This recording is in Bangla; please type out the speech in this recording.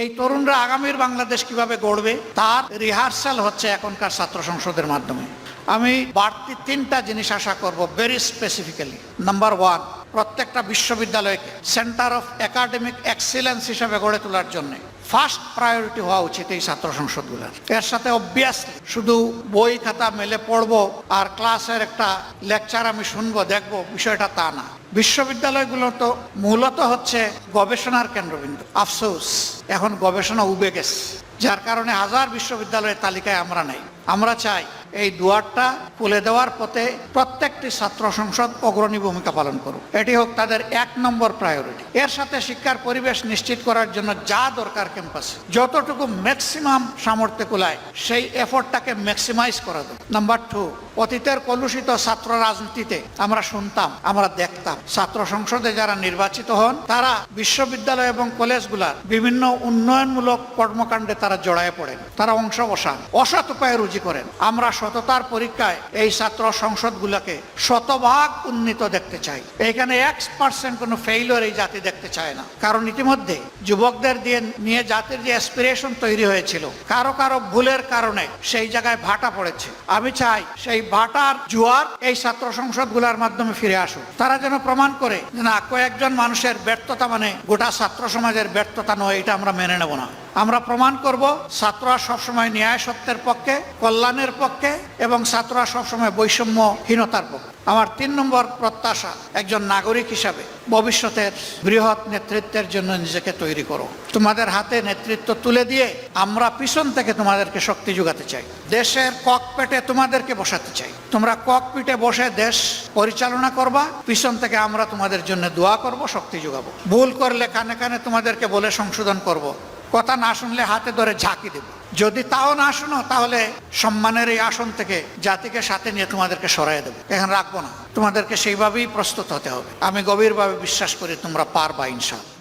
এই তরুণরা আগামীর বাংলাদেশ কীভাবে গড়বে তার রিহার্সাল হচ্ছে এখনকার ছাত্র সংসদের মাধ্যমে। আমি বাড়তি তিনটা জিনিস আশা করব ভেরি স্পেসিফিক্যালি নাম্বার ওয়ান প্রত্যেকটা বিশ্ববিদ্যালয়কে সেন্টার অফ একাডেমিক এক্সিলেন্স হিসেবে গড়ে তোলার জন্য ফার্স্ট প্রায়োরিটি হওয়া উচিত এই ছাত্র সংসদগুলোর। এর সাথে অবভিয়াসলি শুধু বই খাতা মেলে পড়ব আর ক্লাসের একটা লেকচার আমি শুনব, দেখব, বিষয়টা তা না। বিশ্ববিদ্যালয়গুলো তো মূলত হচ্ছে গবেষণার কেন্দ্রবিন্দু। আফসোস, এখন গবেষণা উবে গেছে। যার কারণে হাজার বিশ্ববিদ্যালয়ের তালিকায় আমরা নেই। আমরা চাই এই দুয়ারটা খুলে দেওয়ার পথে প্রত্যেকটি ছাত্র সংসদ অগ্রণী ভূমিকা পালন করুক। এটি হোক তাদের এক নম্বর প্রায়োরিটি এর সাথে শিক্ষার পরিবেশ নিশ্চিত করার জন্য যা দরকার ক্যাম্পাসে যতটুকু ম্যাক্সিমাম সামর্থ্য কুলায়, সেই এফোর্টটাকে ম্যাক্সিমাইজ করা দেব নাম্বার টু অতীতের কলুষিত ছাত্র রাজনীতিতে আমরা শুনতাম, আমরা দেখতাম, ছাত্র সংসদে যারা নির্বাচিত হন, তারা বিশ্ববিদ্যালয় এবং কলেজগুলার বিভিন্ন উন্নয়নমূলক কর্মকাণ্ডে তারা জড়ায় পড়েন, তারা অংশ বসান অসৎ উপায়ে রুজি করেন। আমরা সততার পরীক্ষায় এই ছাত্র সংসদগুলোকে শতভাগ উন্নীত দেখতে চাই। এখানে এক পার্সেন্ট কোনো ফেইলিওর এই জাতি দেখতে চায় না। কারণ ইতিমধ্যে যুবকদের দিয়ে নিয়ে জাতির যে অ্যাসপিরেশন তৈরি হয়েছিল, কারও কারও ভুলের কারণে সেই জায়গায় ভাটা পড়েছে। আমি চাই সেই ভাটার জুয়ার এই ছাত্র সংসদগুলোর মাধ্যমে ফিরে আসুক। তারা যেন প্রমাণ করে না, কয়েকজন মানুষের ব্যর্থতা মানে গোটা ছাত্র সমাজের ব্যর্থতা নয়, এটা আমরা মেনে নেব না। আমরা প্রমাণ করব, ছাত্ররা সবসময় ন্যায় সত্যের পক্ষে, কল্যাণের পক্ষে এবং ছাত্ররা সবসময় বৈষম্যহীনতার পক্ষে। আমার তিন নম্বর প্রত্যাশা, একজন নাগরিক হিসাবে ভবিষ্যতের বৃহৎ নেতৃত্বের জন্য নিজেকে তৈরি করো। তোমাদের হাতে নেতৃত্ব তুলে দিয়ে আমরা পিছন থেকে তোমাদেরকে শক্তি যোগাতে চাই। দেশের ককপেটে তোমাদেরকে বসাতে চাই। তোমরা ককপিটে বসে দেশ পরিচালনা করবা, পিছন থেকে আমরা তোমাদের জন্য দোয়া করব, শক্তি যোগাবো। ভুল করলে কানে কানে তোমাদেরকে বলে সংশোধন করব। কথা না শুনলে হাতে ধরে ঝাঁকি দেব। যদি তাও না শুনো, তাহলে সম্মানের এই আসন থেকে জাতিকে সাথে নিয়ে তোমাদেরকে সরাই দেবো। এখন রাখব না। তোমাদেরকে সেইভাবেই প্রস্তুত হতে হবে। আমি গভীরভাবে বিশ্বাস করি তোমরা পারবা ইনশাল